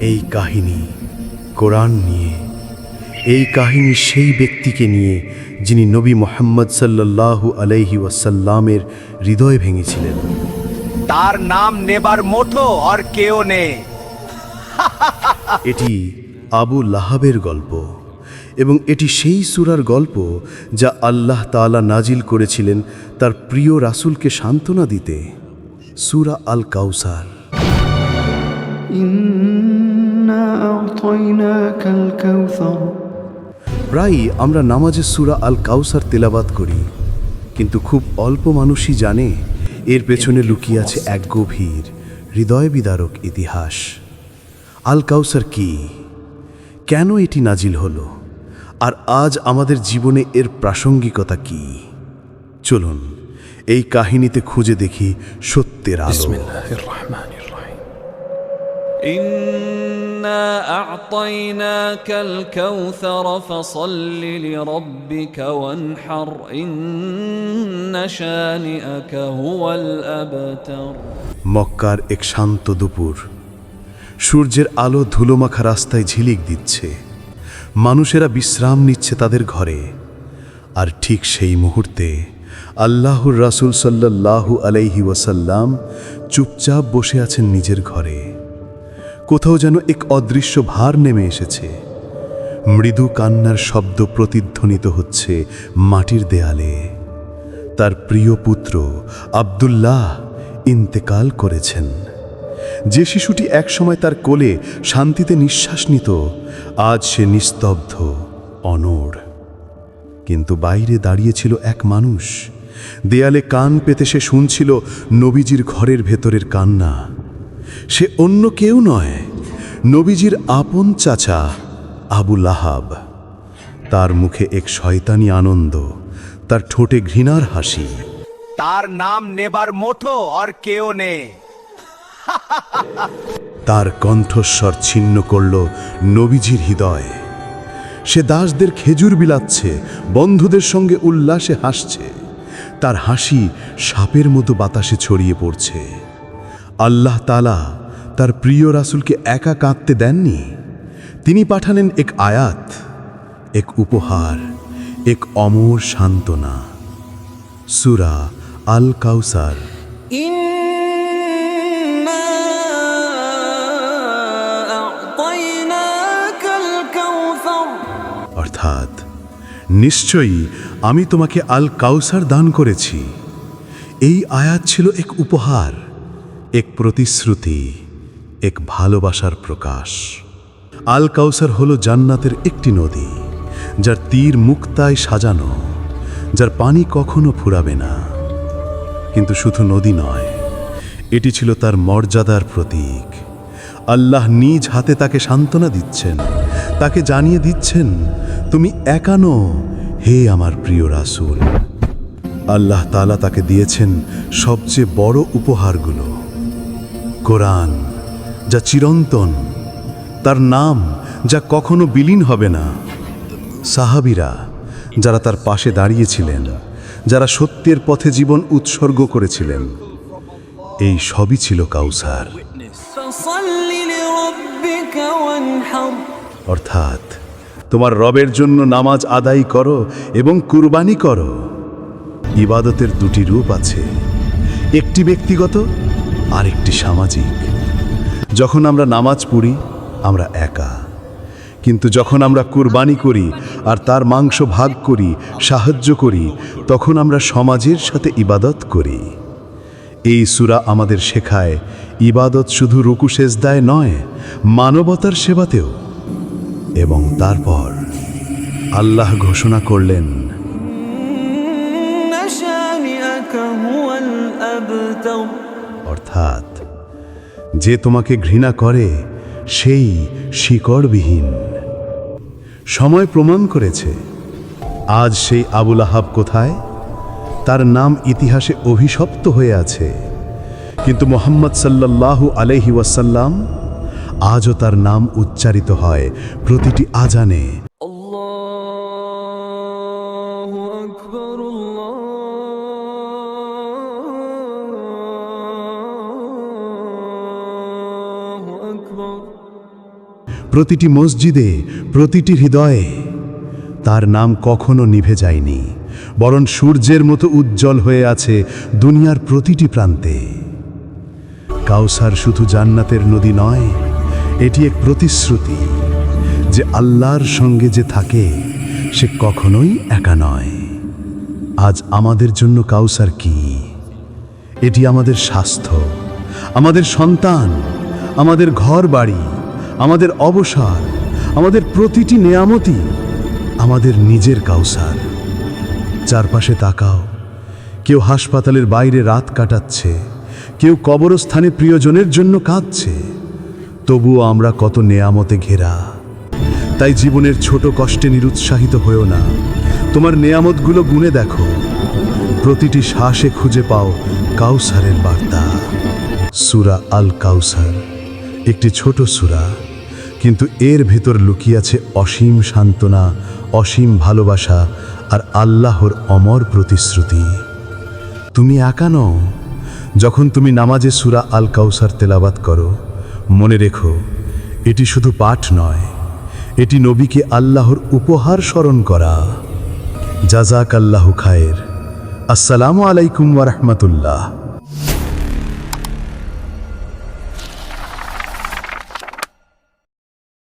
এই কাহিনী কোরআন নিয়ে। এই কাহিনী সেই ব্যক্তিকে নিয়ে যিনি নবী মোহাম্মদ সাল্লাল্লাহু আলহি ওয়াসাল্লামের হৃদয় ভেঙেছিলেন। তার নাম নেবার মতো আর কেউ নেই। এটি আবু লাহাবের গল্প এবং এটি সেই সুরার গল্প যা আল্লাহ তালা নাজিল করেছিলেন তার প্রিয় রাসুলকে সান্ত্বনা দিতে। সুরা আল কাউসার। প্রায়ই আমরা নামাজে সুরা আল কাউসার তেলাবাত করি কিন্তু খুব অল্প মানুষই জানে এর পেছনে লুকিয়ে আছে এক গভীর হৃদয় বিদারক ইতিহাস। আল কাউসার কি? কেন এটি নাজিল হলো? আর আজ আমাদের জীবনে এর প্রাসঙ্গিকতা কি? চলুন এই কাহিনীতে খুঁজে দেখি সত্যের আলো। إنا أعطيناك الكوثر فصل لربك وانحر إن شانئك هو الأبتر মক্কার এক শান্ত দুপুর সূর্যের আলো ধুলোমাখা রাস্তায় ঝিলিক দিচ্ছে মানুষেরা বিশ্রাম নিচ্ছে তাদের ঘরে আর ঠিক সেই মুহূর্তে আল্লাহর রাসূল সাল্লাল্লাহু আলাইহি ওয়াসাল্লাম চুপচাপ বসে আছেন নিজের ঘরে কোথাও যেন এক অদৃশ্য ভার নেমে এসেছে। মৃদু কান্নার শব্দ প্রতিধ্বনিত হচ্ছে মাটির দেয়ালে। তার প্রিয় পুত্র আব্দুল্লাহ ইন্তেকাল করেছেন। যে শিশুটি একসময় তার কোলে শান্তিতে নিঃশ্বাস নিত, আজ সে নিস্তব্ধ, অনড়। কিন্তু বাইরে দাঁড়িয়েছিল এক মানুষ। দেয়ালে কান পেতে সে শুনছিল নবীজির ঘরের ভেতরের কান্না। সে অন্য কেউ নয়। নবীজির আপন চাচা আবু লাহাব। তার মুখে এক শয়তানি আনন্দ তার ঠোঁটে ঘৃণার হাসি। তার নাম নেবার মতো আর কেউ নেই। তার কণ্ঠস্বর ছিন্ন করল নবীজির হৃদয়। সে দাসদের খেজুর বিলাচ্ছে বন্ধুদের সঙ্গে উল্লাসে হাসছে। তার হাসি সাপের মতো বাতাসে ছড়িয়ে পড়ছে। আল্লাহ তালা তার প্রিয় রাসুলকে একা কাঁদতে দেননি। তিনি পাঠালেন এক আয়াত এক উপহার এক অমর সান্ত্বনা। সুরা আল কাউসার। অর্থাৎ নিশ্চয়ই আমি তোমাকে আল কাউসার দান করেছি। এই আয়াত ছিল এক উপহার এক প্রতিশ্রুতি। এক ভালোবাসার প্রকাশ। আল কাউসার হলো জান্নাতের একটি নদী, যার তীর মুক্তায় সাজানো, যার পানি কখনো ফুরাবে না। কিন্তু শুধু নদী নয়, এটি ছিল তার মর্যাদার প্রতীক। আল্লাহ নিজ হাতে তাকে সান্ত্বনা দিচ্ছেন, তাকে জানিয়ে দিচ্ছেন, তুমি একানো হে আমার প্রিয় রাসূল। আল্লাহ তালা তাকে দিয়েছেন সবচেয়ে বড় উপহারগুলো। কোরআন যা চিরন্তন, তার নাম যা কখনো বিলীন হবে না। সাহাবিরা যারা তার পাশে দাঁড়িয়েছিলেন, যারা সত্যের পথে জীবন উৎসর্গ করেছিলেন, এই সবই ছিল কাউসার। অর্থাৎ তোমার রবের জন্য নামাজ আদায় করো এবং কুরবানি করো। ইবাদতের দুটি রূপ আছে, একটি ব্যক্তিগত আর একটি সামাজিক। যখন আমরা নামাজ পড়ি আমরা একা। কিন্তু যখন আমরা কুরবানি করি আর তার মাংস ভাগ করি সাহায্য করি তখন আমরা সমাজের সাথে ইবাদত করি। এই সুরা আমাদের শেখায় ইবাদত শুধু রুকু দেয় নয় মানবতার সেবাতেও। এবং তারপর আল্লাহ ঘোষণা করলেন অর্থাৎ যে তোমাকে ঘৃণা করে, সেই শিকড়বিহীন। সময় প্রমাণ করেছে। আজ সেই আবুল আহাব কোথায়? তার নাম ইতিহাসে অভিশপ্ত হয়ে আছে। কিন্তু মোহাম্মদ সাল্লাল্লাহু আলাইহি ওয়াসাল্লাম আজও তার নাম উচ্চারিত হয় প্রতিটি আজানে প্রতিটি মসজিদে, প্রতিটি হৃদয়ে তার নাম কখনো নিভে যায়নি, বরং সূর্যের মতো উজ্জ্বল হয়ে আছে দুনিয়ার প্রতিটি প্রান্তে। কাউসার শুধু জান্নাতের নদী নয়, এটি এক প্রতিশ্রুতি যে আল্লাহর সঙ্গে যে থাকে, সে কখনোই একা নয়। আজ আমাদের জন্য কাউসার কি? এটি আমাদের স্বাস্থ্য, আমাদের সন্তান, আমাদের ঘর বাড়ি আমাদের অবসর, আমাদের প্রতিটি নেয়ামতি আমাদের নিজের কাউসার। চারপাশে তাকাও, কেউ হাসপাতালের বাইরে রাত কাটাচ্ছে, কেউ কবরস্থানে প্রিয়জনের জন্য কাঁদছে। তবুও আমরা কত নেয়ামতে ঘেরা। তাই জীবনের ছোট কষ্টে নিরুৎসাহিত হয়েও না। তোমার নেয়ামতগুলো গুনে দেখো। প্রতিটি শ্বাসে খুঁজে পাও কাউসারের বার্তা। সুরা আল কাউসার একটি ছোট সুরা, কিন্তু এর ভেতর লুকিয়ে আছে অসীম সান্ত্বনা, অসীম ভালোবাসা আর আল্লাহর অমর প্রতিশ্রুতি। তুমি একা নও, যখন তুমি নামাজে সুরা আল কাউসার তেলাবাত করো, মনে রেখো, এটি শুধু পাঠ নয়, এটি নবীকে আল্লাহর উপহার স্মরণ করা। জাজাক আল্লাহ খায়ের। আসসালামু আলাইকুম ওয়া রাহমাতুল্লাহ।